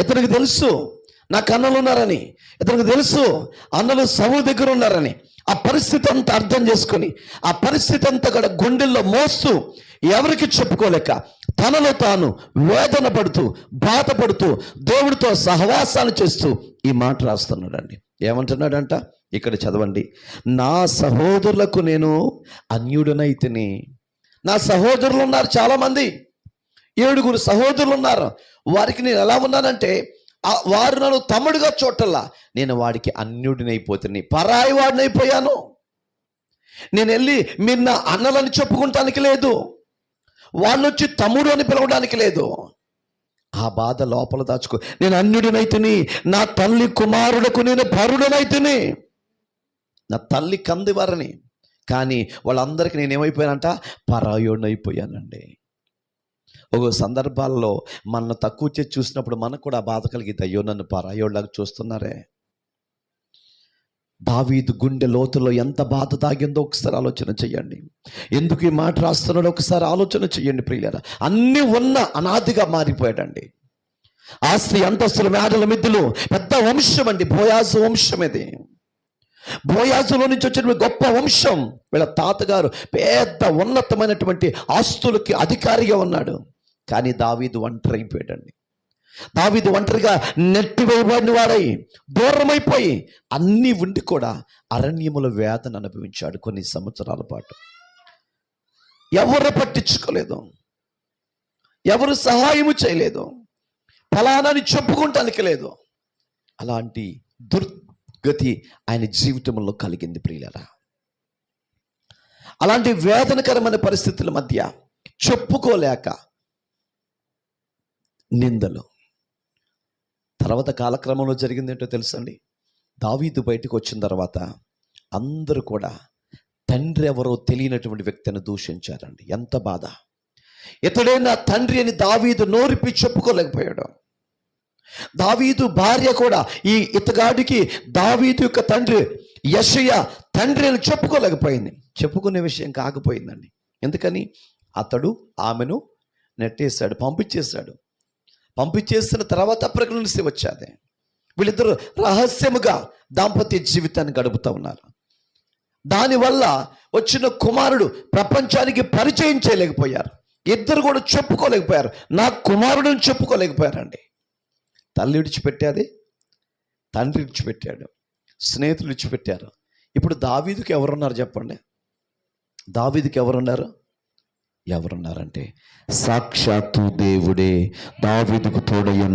ఇతనికి తెలుసు నా కన్నలు ఉన్నారని ఇతనికి తెలుసు అన్నలు సవు దగ్గర ఉన్నారని. ఆ పరిస్థితి అంతా అర్థం చేసుకొని ఆ పరిస్థితి అంతా కూడా గుండెల్లో మోస్తూ ఎవరికి చెప్పుకోలేక తనలో తాను వేదన పడుతూ బాధపడుతూ దేవుడితో సహవాసాలు చేస్తూ ఈ మాట రాస్తున్నాడండి. ఏమంటున్నాడంట? ఇక్కడ చదవండి. నా సహోదరులకు నేను అన్యుడనైతిని నా సహోదరులు ఉన్నారు చాలామంది. ఏడుగురు సహోదరులు ఉన్నారు. వారికి నేను ఎలా ఉన్నానంటే వారు నన్ను తమ్ముడుగా చూడటల్లా నేను వాడికి అన్యుడినైపోతుంది పరాయి వాడినైపోయాను. నేను వెళ్ళి మీరు నా అన్నలని చెప్పుకుంటానికి లేదు. వాళ్ళు వచ్చి తమ్ముడు అని పిలవడానికి లేదు. ఆ బాధ లోపల దాచుకో. నేను అన్యుడినైతుని నా తల్లి కుమారుడకు నేను పరుడనైతుని. నా తల్లి కందివారని కానీ వాళ్ళందరికీ నేను ఏమైపోయానంట పరాయోడినైపోయానండి. ఒక సందర్భాల్లో మన తక్కువ చేసి చూసినప్పుడు మనకు కూడా బాధ కలిగితే అయ్యో నన్ను పరాయోళ్ళగా చూస్తున్నారే. దావీదు గుండె లోతులో ఎంత బాధ తాగిందో ఒకసారి ఆలోచన చేయండి ఎందుకు ఈ మాట రాస్తున్నాడో ఒకసారి ఆలోచన చేయండి ప్రియులరా. అన్నీ ఉన్న అనాదిగా మారిపోయాడండి. ఆస్తి అంతస్తుల మేడల మిద్దులు పెద్ద వంశం అండి. భోయాసు వంశం ఇది. బోయాజులో నుంచి వచ్చినటువంటి గొప్ప వంశం వీళ్ళ తాతగారు పెద్ద ఉన్నతమైనటువంటి ఆస్తులకి అధికారిగా ఉన్నాడు. కానీ దావీదు ఒంటరి అయిపోయాడండి దావీదు ఒంటరిగా నెట్టివేయబడిన వాడై దూరమైపోయి అన్నీ ఉండి కూడా అరణ్యముల వేదన అనుభవించాడు కొన్ని సంవత్సరాల పాటు. ఎవరు పట్టించుకోలేదు. ఎవరు సహాయము చేయలేదు. ఫలానాన్ని చెప్పుకుంటానికి లేదు. అలాంటి దుర్ గతి ఆయన జీవితంలో కలిగింది ప్రియులరా. అలాంటి వేదనకరమైన పరిస్థితుల మధ్య చెప్పుకోలేక నిందలు. తర్వాత కాలక్రమంలో జరిగింది ఏంటో తెలుసండి? దావీదు బయటకు వచ్చిన తర్వాత అందరూ కూడా తండ్రి ఎవరో తెలియనటువంటి వ్యక్తిని దూషించారండి. ఎంత బాధ. ఇతడే నా తండ్రి అని దావీదు నోరిపి చెప్పుకోలేకపోయాడు. దావీదు భార్య కూడా ఈ ఇతగాడికి దావీదు యొక్క తండ్రి యషయ తండ్రి అని చెప్పుకోలేకపోయింది. చెప్పుకునే విషయం కాకపోయిందండి. ఎందుకని? అతడు ఆమెను నెట్టేశాడు పంపించేశాడు. పంపించేసిన తర్వాత ప్రకటనసి వచ్చాది. వీళ్ళిద్దరూ రహస్యముగా దాంపత్య జీవితాన్ని గడుపుతూ ఉన్నారు. దానివల్ల వచ్చిన కుమారుడు ప్రపంచానికి పరిచయం చేయలేకపోయారు. ఇద్దరు కూడా చెప్పుకోలేకపోయారు. నా కుమారుడిని చెప్పుకోలేకపోయారండి. తల్లి విడిచిపెట్టేది తండ్రి విడిచిపెట్టాడు స్నేహితులు విడిచిపెట్టారు. ఇప్పుడు దావీదుకి ఎవరున్నారు చెప్పండి? దావీదుకి ఎవరున్నారు? ఎవరున్నారంటే సాక్షాత్తు దేవుడే. దావీదుకు తోడై ఉన్నారు